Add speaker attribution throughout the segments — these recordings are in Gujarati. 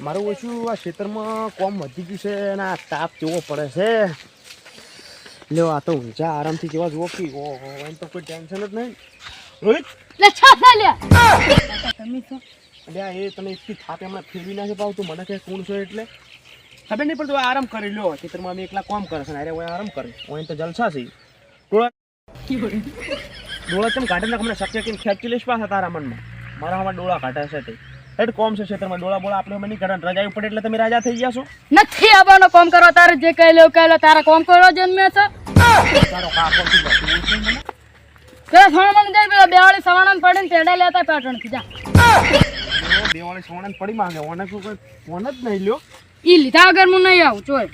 Speaker 1: મારું ઓછું આ ખેતરમાં કોમ વધી ગયું છે અને આ તાપ કેવો પડે છે. લ્યો આ તો ઊંચા આરામથી કેવા જુઓ કે ઓહો એમ તો કોઈ ટેન્શન જ નહીં. રોહિત?
Speaker 2: લે છા લે. તમે છો?
Speaker 1: એટલે એ તને એટલી થાપ હમણાં ફેરવી નાખે પાવ તું મને કે કોણ છો એટલે? ખબર નહીં પણ તું આરામ કરી લ્યો. ખેતરમાં અમે એકલા કોમ કરે છે અરે હું આરામ કરે. હું તો જલસા છે. ડોળા ડોળા કેમ કાઢે ને હમણાં શક્ય કેમ ખેંચી લઈશ પાછા તારા મનમાં? મારા હમણાં ડોળા કાઢે છે તે. હેડ કોમ છે ક્ષેત્રમાં. ડોળા બોળા આપણે મને કાઢે રજા પડે એટલે તમે રાજા થઈ ગયા છો.
Speaker 2: નથી આવવાનો કોમ કરો. તારે જે કહી લેવું કહી લો તારે કોમ કરો જન્મે છે.
Speaker 1: તારો કરતું હોય છે મને?
Speaker 2: પેલા સોણ જાય પેલા બેવાળી સવાણન પડીને તેડા લેતા પાટણથી જા
Speaker 1: બેવાળી સવાણન પડી માંગે. ઓને કોઈ કોઈ ફોન જ નહીં લ્યો.
Speaker 2: ઈ લીધા વગર હું નહીં આવું ચોય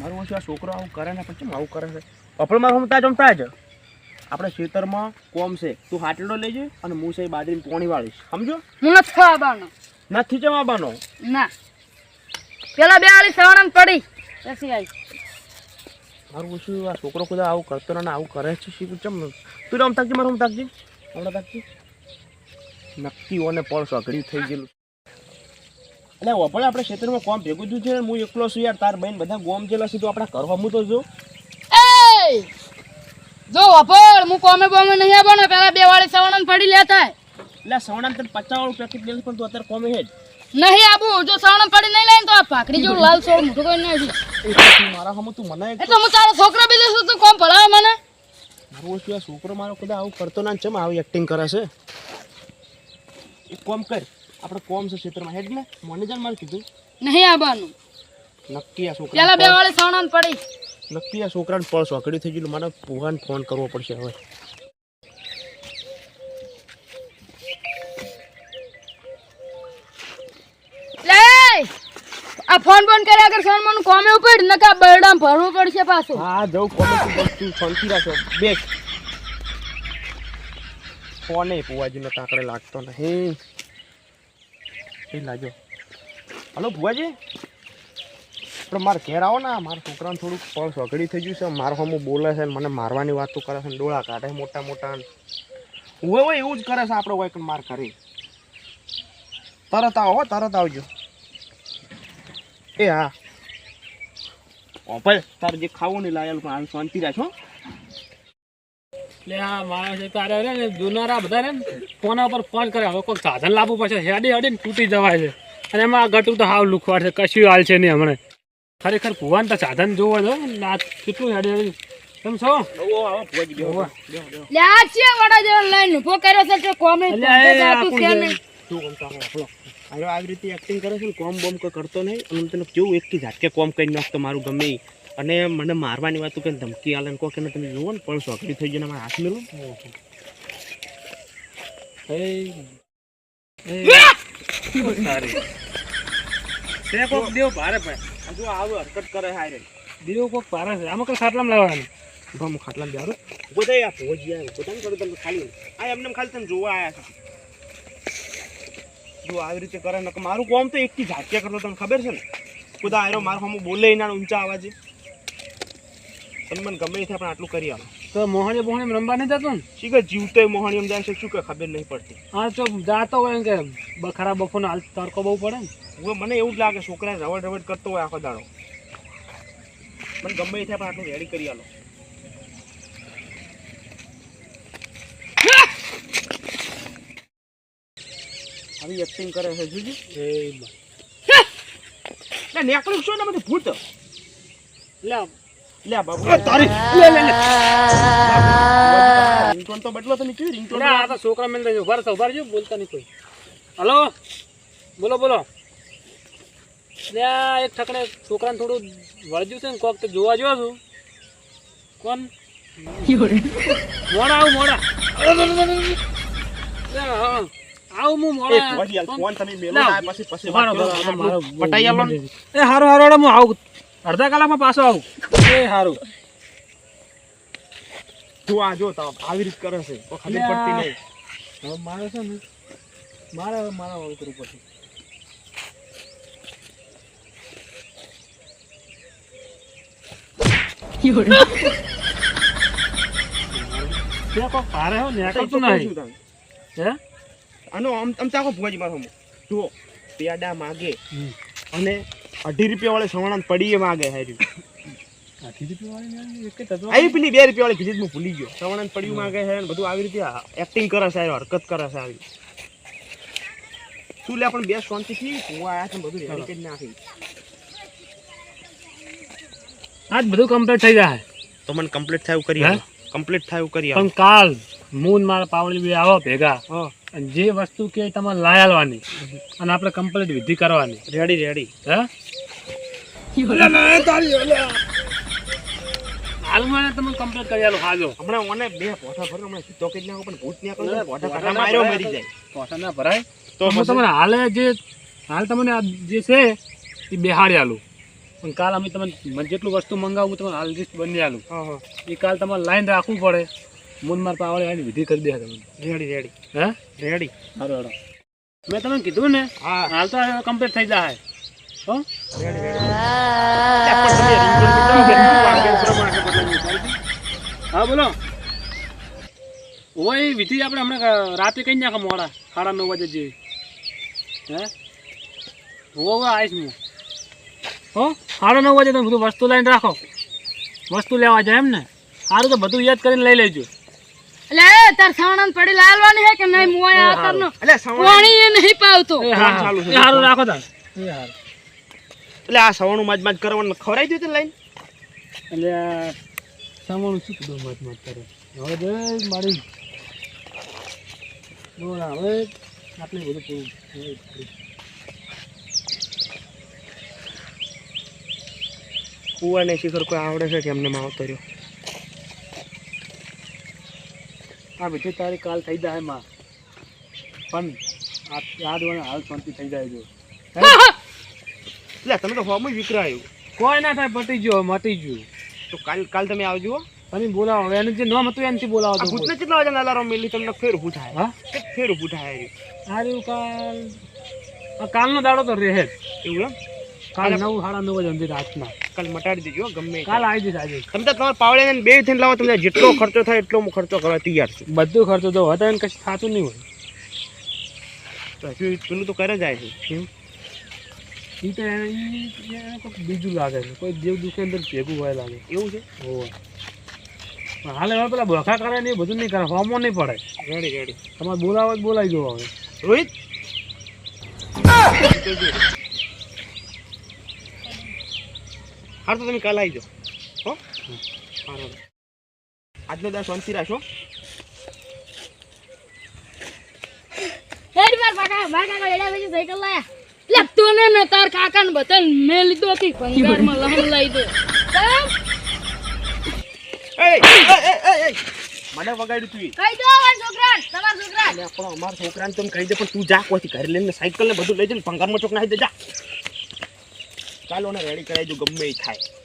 Speaker 1: મારું શું આ છોકરો આવું કરે ને પછી આવું કરે છે? પપડ મારું હમતા જમતા જ આપણે ખેતરમાં કોમ છે. તું હાટડો લેજે અને હું છે બાજરી પોણી વાળીશ. સમજો?
Speaker 2: હું નથી આવવાનો.
Speaker 1: નથી જવાબાનો
Speaker 2: ના. પેલા બેવાળી સવાણા પડી. પછી આવી
Speaker 1: મારું ઓછું આ છોકરો ખુદ આવું કરતો ને આવું કરે છે? શીખું ચમ તું રમ તાકજી મારું તાકજી હમણાં તાકજી નક્કી ઓને પણ સઘળી થઈ ગયેલું. એટલે વપડે આપણે ખેતરમાં કોમ ભેગું થયું છે હું એકલો છું યાર તાર બહેન બધા ગોમ જેલા છે તો આપણે કરવા હું તો જો.
Speaker 2: એ! જો અપર હું કોમે બોમે નહીં આવવાનો પેલા બે વાળી સવણન ફડી લેતા
Speaker 1: એટલે સવણન તને પચાસ વાળું પેકેટ લેવું પણ તું અત્યારે કોમે હે
Speaker 2: નહીં આબુ જો સવણન ફડી નહીં લઈને તો આ પાકડી જેવું લાલ સોળ મોટું કોઈ નહીં
Speaker 1: એ મારા હમ તું મને
Speaker 2: એટલે હું તારો છોકરો બી છું તું કોમ ભણાવે મને?
Speaker 1: મારો ઓછું છોકરો મારો કદા આવું કરતો ના ચમ આવી એક્ટિંગ કરે છે? એક કોમ કર આપણે કોમ છે ક્ષેત્રમાં હેડ ને? મને જાણ મારે કીધું.
Speaker 2: નહીં આવવાનું.
Speaker 1: નક્કી આ છોકરા
Speaker 2: પેલા બેવાળી સવણન પડી
Speaker 1: નક્કી આ છોકરાને પળ સોકડી થઈ ગયું મને પુવાને ફોન કરવો પડશે હવે.
Speaker 2: આ ફોન બોન કર્યા આગળ સોન મને કોમે ઉપર નકા બરડામ ભરવું પડશે પાછું.
Speaker 1: હા જવું કોમે તું ફોનથી રાખો બે ફોને પુવાજીનો કાંકડે લાગતો નહીં એ લાગ્યો. હલો ભુવાજી? આપણે મારે ઘેર આવો ને મારા છોકરાને થોડુંક પળ સગડી થઈ ગયું છે. મારો હમું બોલે છે મને મારવાની વાતો કરે છે ને ડોળા કાઢે મોટા મોટા હોય હોય એવું જ કરે છે આપણે હોય માર કરી તરત આવો હો, તરત આવજો. એ હા. ઓ ભાઈ તારે જે ખાવું નહીં લાયેલું પણ હાલ શાંતિ રાખો
Speaker 3: એટલે આ માણસ તારે રે ને જુનારા બધા ને ફોના ઉપર ફોન કરે હવે કોઈ સાધન લાવવું પડશે. હેડી હેડીને તૂટી જવાય છે. અને એમાં ગટું તો હાવ લુખવાડ છે. કશું હાલ છે નહીં હમણાં. ખરેખર કુવાન તો સાધન જોવો જો આ કેટલું હેડે કેમ છો
Speaker 1: આવો
Speaker 2: લે આ છે વડા જેવો લઈને ઊભો કર્યો છે કોમે જાતું છે
Speaker 3: છે.
Speaker 1: રીતે એક્ટિંગ કરે છે ને કોમ બોમ કોઈ કરતો નહીં અને તને કેવું એકથી કે કોમ કરી નાખતો મારું ગમે અને મને મારવાની વાત કે ધમકી આલે ને કહો કે તમે જુઓ ને પણ સોકડી થઈ ગઈ ને મારા હાથ મેળવું
Speaker 3: એ એ સારી તે કોક દેવ ભારે ભાઈ
Speaker 1: જો આવું હરકત કરે હારે.
Speaker 3: દેવ કોક પારા છે. આમાં કઈ ખાટલામાં લાવવાનું?
Speaker 1: ગમ ખાટલામ બેહારો બધા આ ભોજી આવે પોતાને કરું તમે ખાલી આ એમને ખાલી તમે જોવા આવ્યા છે. જો આવી રીતે કરે ને મારું કોમ તો એકથી ઝાટકે કરતો તમને ખબર છે ને? ખુદા આયરો મારું હમું બોલે એના ઊંચા અવાજે. તમને મને ગમે છે આપણે આટલું કરી આવો.
Speaker 3: તો મોહણી બોહણી રમવા નહીં જતો ને?
Speaker 1: શી કે જીવતો મોહણી એમ જાય છે શું કે ખબર નહીં પડતી.
Speaker 3: હા તો જાતો હોય કે બખરા બફોનો હાલ તડકો બહુ પડે ને.
Speaker 1: હવે મને એવું જ લાગે છોકરા રવડ રવડ કરતો હોય આખો દાડો. મને ગમે તે પણ આટલું રેડી કરી આલો. આવી એક્ટિંગ કરે છે જોજી
Speaker 3: એ
Speaker 1: ને નેકળું શું? ને મને ભૂત.
Speaker 3: લે
Speaker 1: લે બાબુ. તારી લે લે લે. રિંગટોન તો બદલો તમે કેવી રિંગટોન
Speaker 3: આ તો છોકરા મેં ઊભા ઊભા રહેજો બોલતા નહીં કોઈ. હલો? બોલો બોલો. એટલે એક ઠકડે છોકરાને થોડું વળજ્યું છે ને કોક તો જોવા જો છું. કોણ? મોડા આવું મોડા. આવું હું મોડા.
Speaker 1: પટાઈ આલો
Speaker 3: એ હારું હારું હારું, હું આવું. અડધા કલાકમાં પાછો આવું. એ સારું
Speaker 1: જો આ જો તો આવી રીત કરે છે. તો ખબર પડતી નહીં.
Speaker 3: હવે મારે છે ને મારે હવે મારા વાળું કરવું પડશે
Speaker 1: આનો આમ આમ ભુવાજી મારો. જુઓ પેડા માગે. અને અઢી રૂપિયા વાળે સવણા પડીએ માગે હાર્યું
Speaker 3: આખી રૂપિયા વાળી ને એક જ હતો.
Speaker 1: આવી પેલી બે રૂપિયા વાળી કીધી હું ભૂલી ગયો. સવણા પડ્યું માગે છે બધું આવી રીતે એક્ટિંગ કરે છે હરકત કરે છે આવી. શું લે પણ બે શાંતિથી કુવા આયા છે બધું રેડી કરી નાખી.
Speaker 3: આજ બધું કમ્પ્લીટ થઈ જાય.
Speaker 1: તો મને કમ્પ્લીટ થાય એવું કરી
Speaker 3: હે?
Speaker 1: કમ્પ્લીટ થાય એવું કરી
Speaker 3: પણ કાલ મૂન મારા પાવડી બે આવો ભેગા.
Speaker 1: હા.
Speaker 3: અને જે વસ્તુ કે તમારે લાય આલવાની અને આપણે કમ્પ્લીટ વિધિ કરવાની.
Speaker 1: રેડી રેડી
Speaker 3: હે? હાલમાં તમે કમ્પ્લીટ કરી આલો હાજો.
Speaker 1: હમણાં મને બે પોઠા ભર હમણાં સીધો કરી નાખો પણ ભૂત નીકળે તો પોઠા કાઢા માર્યો મરી જાય.
Speaker 3: પોસા ના ભરાય.
Speaker 1: તો પછી?
Speaker 3: તમને હાલે જે હાલ તમને આ જે છે એ બેહાડી આલું. પણ કાલ અમે તમને જેટલું વસ્તુ મંગાવું તમને હાલ લિસ્ટ બની આલું.
Speaker 1: હા હા.
Speaker 3: એ કાલ તમારે લાઈન રાખવું પડે. મૂન માર પાવડે આની વિધિ કરી દે તમને.
Speaker 1: Ready ready.
Speaker 3: હે?
Speaker 1: રેડી.
Speaker 3: હારો હારો. મેં તમને કીધું ને
Speaker 1: હા.
Speaker 3: હાલ તો કમ્પ્લીટ થઈ જાય. હો?
Speaker 1: Ready ready. તમે?
Speaker 3: હા બોલો. ઓય વિધિ આપણે હમણાં રાતે કઈ નાખો મોડા સાડા નવ વાગે જે હે? હવે આવીશ હું. હો? સાડા નવ વાગે તમે બધું વસ્તુ લઈને રાખો. વસ્તુ લેવા જાય એમ ને? સારું તો બધું યાદ કરીને લઈ લેજો.
Speaker 2: એટલે એ તાર સાવણાને પડી લાલવાની હે કે નહીં? મુઆ આ કરનો
Speaker 1: અલ્યા સવણ
Speaker 2: પાણી એ નહીં પાવતો.
Speaker 3: એ
Speaker 1: ચાલુ છે.
Speaker 3: એ રાખો તાર.
Speaker 1: એટલે આ સવણું માજ માજ કરવાનું ખવડાવી દીધું લાઈન.
Speaker 3: એટલે સવાણું શું કીધું માજ માજ કરે? હવે જો મારી. બોલ હવે આપણે બધું પૂરું.
Speaker 1: કુવાને શિખર કોઈ આવડે છે કે એમને માવતો રહ્યો
Speaker 3: આ વિધિ તારી કાલ થઈ જાય માં પણ આ યાદ હોય હાલ શાંતિ થઈ જાય જો.
Speaker 1: એટલે તમે તો ફોર્મ વિકરાયું
Speaker 3: કોઈ ના થાય પટી ગયો મટી ગયું.
Speaker 1: તો કાલ કાલ તમે આવજો અને
Speaker 3: તમે બોલાવો એનું જે નામ હતું એનાથી બોલાવો તો
Speaker 1: ભૂતને કેટલા વાગે અલાર્મ મેલી તમને ફેર ઊભું થાય.
Speaker 3: હા?
Speaker 1: ફેર ઊભું થાય. હારી.
Speaker 3: કાલ આ કાલનો દાડો તો રહે
Speaker 1: એવું એમ?
Speaker 3: કાલ નવ સાડા નવ વાગે અંધી રાતના
Speaker 1: કાલ મટાડી દેજો હો, ગમે
Speaker 3: કાલ આવી જઈશ આજે
Speaker 1: તમે તો તમારા પાવડે બે થઈને લાવો તમને જેટલો ખર્ચો થાય એટલો હું ખર્ચો કરવા તૈયાર છું.
Speaker 3: બધું ખર્ચો તો હતા એને કશું થતું નહીં હોય.
Speaker 1: તો પેલું તો કરે જાય છે.
Speaker 3: એ તો એને બીજું લાગે છે. કોઈ દેવ દુઃખે અંદર ભેગું હોય લાગે
Speaker 1: એવું છે?
Speaker 3: હોવે. હાલે હવે પેલા બખા કરે ને એ બધું નહીં કરે હોમો નહીં પડે.
Speaker 1: Ready ready.
Speaker 3: તમારે બોલાવો જ બોલાવી દો હવે.
Speaker 1: રોહિત? હાર તો તમે કાલે આવી જાઓ હો. આજનો દાસ શાંતિ રાખો
Speaker 2: હેડ માર કાકા માર કાકા એડા પછી સાયકલ લાયા. લે તું ને ને તાર કાકા ને મેં લીધો હતી ભંગારમાં લહન લઈ દો
Speaker 1: એ, એ, એ. મને વગાડ્યું તું
Speaker 2: કહી દો મારા છોકરા તમારા છોકરા
Speaker 1: પણ અમારા છોકરાને તો કહી દે પણ તું જા કોઈથી ઘરે લઈને સાયકલ ને બધું લઈ જઈને ભંગારમાં ચોક નાખી દે જા. ચાલો ને રેડી કરાવી દઉં ગમે એ થાય.